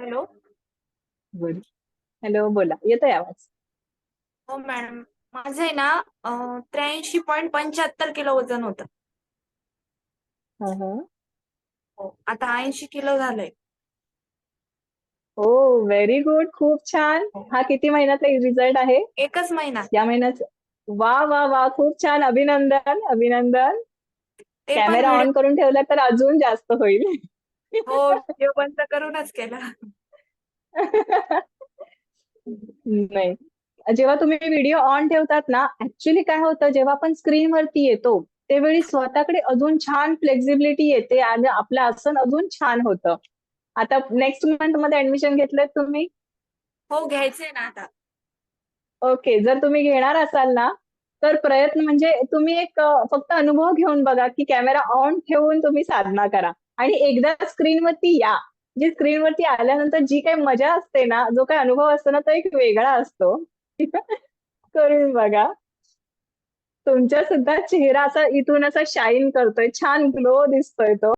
Hello. बोला. येतोय आवाज? हो मॅडम. माझं आहे ना त्र्याऐंशी पॉईंट पंच्याहत्तर किलो वजन होतं. हं, हं. हो आता ऐंशी किलो झालंय. हो व्हेरी गुड. खूप छान. हा. किती महिन्याचा रिझल्ट आहे? एकच महिना. या महिन्याचा वा वा वा. खूप छान. अभिनंदन अभिनंदन. ते पण कॅमेरा ऑन करून ठेवला तर अजून जास्त होईल. हो व्हिडिओ बंद करूनच केला. नाही. जेव्हा तुम्ही व्हिडिओ ऑन ठेवतात ना ऍक्च्युली काय होतं जेव्हा आपण स्क्रीनवरती येतो त्यावेळी स्वतःकडे अजून छान फ्लेक्झिबिलिटी येते आणि आपलं आसन अजून छान होतं. आता नेक्स्ट मंथमध्ये ऍडमिशन घेतलंय तुम्ही? हो घ्यायचंय ना आता. ओके जर तुम्ही घेणार असाल ना तर प्रयत्न म्हणजे तुम्ही एक फक्त अनुभव घेऊन बघा की कॅमेरा ऑन ठेवून तुम्ही साधना करा. आणि एकदा स्क्रीनवरती या. म्हणजे जी स्क्रीनवरती आल्यानंतर जी काही मजा असते ना जो काही अनुभव असतो ना तो एक वेगळा असतो. करून बघा. तुमच्या सुद्धा चेहरा असा इथून असा शाईन करतोय. छान ग्लो दिसतोय तो.